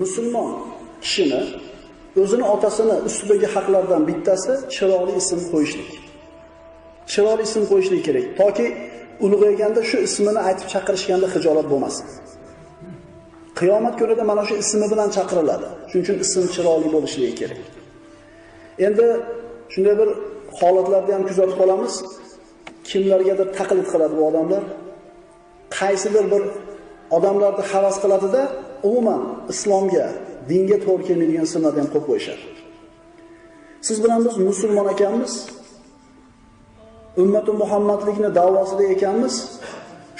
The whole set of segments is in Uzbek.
musulmon kishini o'zini otasini ustidagi haqlardan bittasi chiroyli ism qo'yishlik. Chiroyli ism qo'yishlik kerak, toki ulg'ayganda shu ismini aytib chaqirishganda hijolat bo'lmasin. Qiyomat kunida mana shu ismi bilan chaqiriladi. Shuning uchun ism chiroyli bo'lishligi kerak. Endi shunday bir holatlarni ham kuzatib qolamiz. Kimlargadir taqlid qiladi bu odamlar. Qaysidir bir odamlarni havas qiladida, umuman islomga, dinga to'g'ri kelmaydigan ismlarni ham qo'yib qo'yishadi. Siz bilan biz musulmon ekanmiz, ummati Muhammadlikni da'vosida ekanmiz,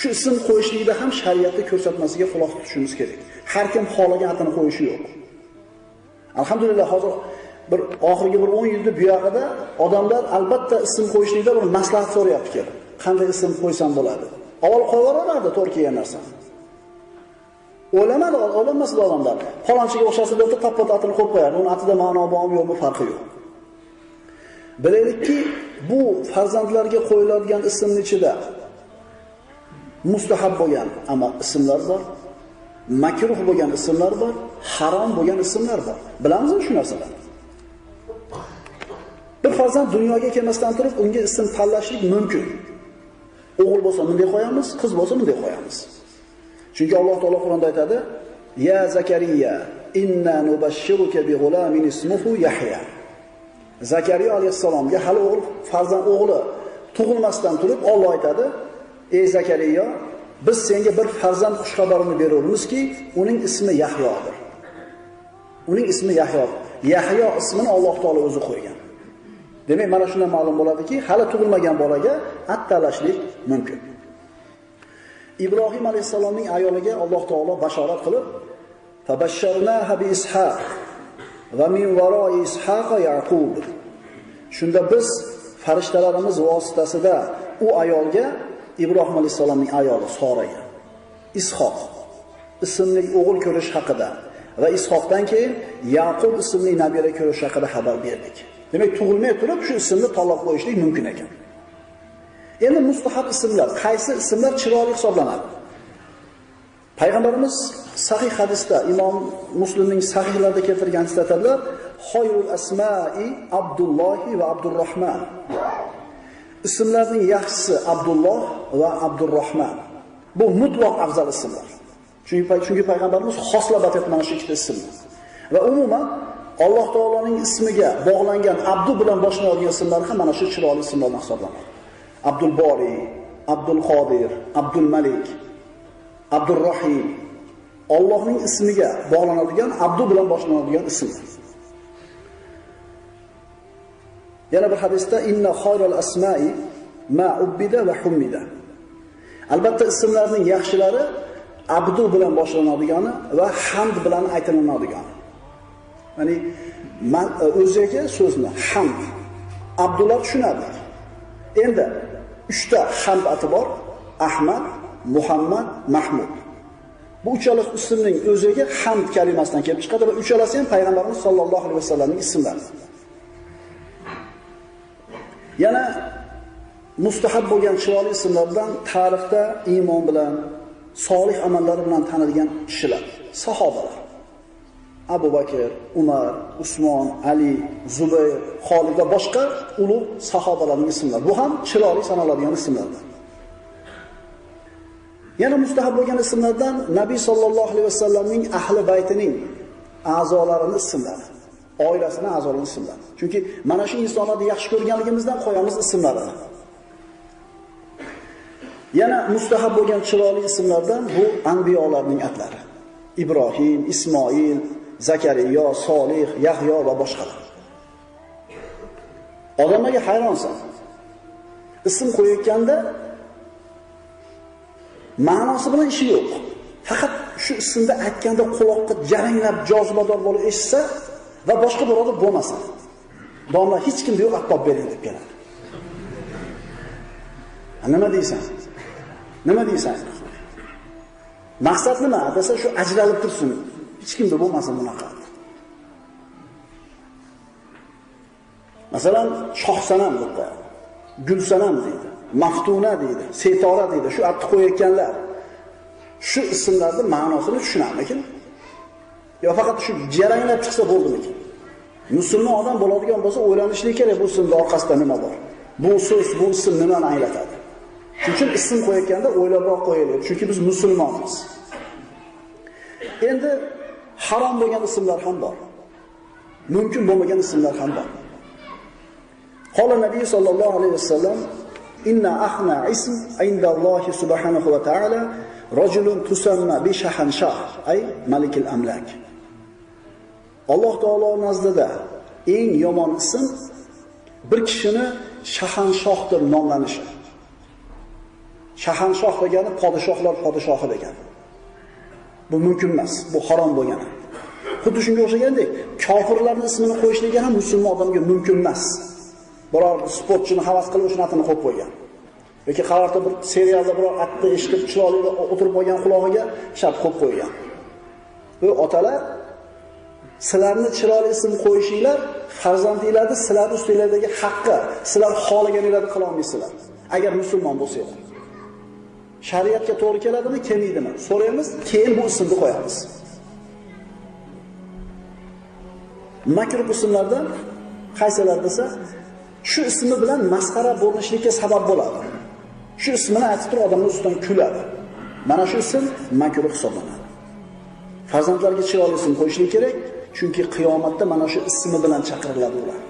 shu ism qo'yishlikda ham shariatda ko'rsatmasiga quloq tutishimiz kerak. Har kim xohlagan atini qo'yishi yo'q. Alhamdulillah hozir bir oxirgi bir 10 yilda bu yoqida odamlar albatta ism qo'yishlikda bir maslahat so'rayapti kelib. Qanday ism qo'ysam bo'ladi? Avval qo'yaverardi to'g'ri kelgan narsani. O'ylamadi, o'ylamasdi odamlar. Falonchiga o'xshasa deb tappat atini qo'yib qo'yadi. Uni atida ma'no bormi yo'qmi farqi yo'q. Bilaylikki, bu farzandlarga qo'yiladigan ismning ichida mustahab bo'lgan ammo ismlar bor, makruh bo'lgan ismlar bor, harom bo'lgan ismlar bor. Bilamizmi shu narsalarni? Bir farzand dunyoga kelmasdan turib unga ism tanlashlik mumkin. O'g'il bo'lsa bunday qo'yamiz, qiz bo'lsa bunday qo'yamiz. Chunki Alloh taolo Qur'onda aytadi: "Ya Zakariya, inna nubashshiruka bi g'ulamin ismuhu Yahya." Zakariya alayhissalomga hali o'g'il farzand o'g'li tug'ilmasdan turib Alloh aytadi: "Ey Zakariya, biz senga bir farzand xushxabarini beramizki, uning ismi Yahyodir." Uning ismi Yahyo. Yahyo ismini Alloh taolo o'zi qo'ygan. Demak, mana shundan ma'lum bo'ladiki, hali tug'ilmagan bolaga at talashlik mumkin. Ibrohim alayhisalomning ayoliga Alloh taolo bashorat qilib, tabashsharna bi Ishaq va min varoi Ishaqa Yaqub." Shunda biz farishtalarimiz vositasida u ayolga Ibrohim alayhisalomning ayoli Soraga Ishoq ismli o'g'il ko'rish haqida va Ishoqdan keyin Yaqub ismli nabira ko'rish haqida xabar berdik. Demak, tug'ilmay turib shu ismni tanlab qo'yishlik mumkin ekan. Endi mustahab ismlar, qaysi ismlar chiroyli hisoblanadi? Payg'ambarimiz sahih hadisda, Imom Muslimning sahihlarida keltirgan aytadilar, "Xoyrul asma'i Abdullohi va Abdurrahman." Ismlarning yaxshisi Abdulloh va Abdurrahman. Bu mutlaq afzal ismlar. Chunki chunki payg'ambarimiz xoslab aytadi mana shu ikkita ismni. Va umuman Alloh taoloning ismiga bog'langan Abdu bilan boshlanadigan ismlar ham mana shu chiroyli ismlardan hisoblanadi. Abdul Bori, Abdul Qodir, Abdul Malik, Abdul Rahim. Allohning ismiga bog'lanadigan Abdu bilan boshlanadigan ism. Yana bir hadisda inna khayral asma'i ma ubbida va humida. Albatta ismlarning yaxshilari abdu bilan boshlanadigani va hamd bilan aytiladigani. Ya'ni man e, o'ziga so'zni hamd Abdullah tushunadi. Endi uchta hamd ati bor: Ahmad, Muhammad, Mahmud. Bu uchala ismning o'ziga hamd kalimasidan kelib chiqadi va uchalasi ham payg'ambarimiz sollallohu alayhi vasallamning ismlari. Yana mustahab bo'lgan chiroyli ismlardan tarixda iymon bilan, solih amallari bilan tanilgan kishilar, sahobalar. Abu Bakr, Umar, Usmon, Ali, Zubayr, Xolid va boshqa ulug' sahobalarning ismlari. Bu ham chiroyli sanaladigan ismlardir. Yana mustahab bo'lgan ismlardan Nabiy sollallohu alayhi vasallamning ahli baytining a'zolarining ismlari. oilasining a'zolarining ismlari. Chunki mana shu insonlarni yaxshi ko'rganligimizdan qo'yamiz ismlarini. Yana mustahab bo'lgan chiroyli ismlardan bu anbiyolarning atlari. Ibrohim, Ismoil, zakariyo Solih, Yahyo va boshqalar. Odamlarga hayronsan. Ism qo'yayotganda ma'nosi bilan ishi yo'q. Faqat shu ismni aytganda quloqqa jaranglab jozibador bo'lib eshitsa va boshqa birovda bo'lmasa. Domla hech kimda yo'q attob bering deb keladi. Nima deysan? Nima deysan? Maqsad nima? Desa shu ajralib tursin. Hech kimda bo'lmasin bunaqa. Masalan, shohsanam deb qo'yadi. Gulsanam deydi. Maftuna deydi. Setora deydi. Shu atni qo'yayotganlar shu ismlarning ma'nosini tushunamikin? yo faqat shu jaranglab chiqsa bo'ldimikin? Musulmon odam bo'ladigan bo'lsa o'ylanishlik kerak bu ismning orqasida nima bor. Bu so'z, bu ism nimani anglatadi? Shuning uchun ism qo'yayotganda o'ylabroq qo'yaylik, chunki biz musulmonmiz. Endi harom bo'lgan ismlar ham bor. Mumkin bo'lmagan ismlar ham bor. Qala Nabiy sallallohu alayhi vasallam inna ahna ism indallohi subhanahu va ta'ala rajulun tusamma bi shahanshah ay malikil amlak. Alloh taolo nazdida eng yomon ism bir kishini shahanshoh deb nomlanishi. Shahanshoh degani podshohlar podshohi degani. Bu mumkin emas, bu harom bo'lgani. Xuddi shunga o'xshagandek, kofirlarning ismini qo'yishligi ham musulmon odamga mumkin emas. Biror sportchini havas qilib o'sha natini qo'yib qo'ygan. yoki qarorda bir serialda biror atni eshitib chiroyli o'tirib qolgan qulog'iga shart qo'yib qo'ygan. Bu otalar sizlarni chiroyli ism qo'yishinglar farzandinglarni sizlarni ustinglardagi haqqi, sizlar xohlaganinglarni qila olmaysizlar. Agar musulmon bo'lsanglar. Shariatga to'g'ri keladimi, kelmaydimi? So'raymiz, keyin bu ismni qo'yamiz. Makruh ismlardan qaysilar desa, shu ismi bilan masxara bo'lishlikka sabab bo'ladi. Shu ismini aytib turib odamlar ustidan kuladi. Mana shu ism makruh hisoblanadi. Farzandlarga chiroyli ism qo'yishlik kerak, chunki qiyomatda mana shu ismi bilan chaqiriladi ular.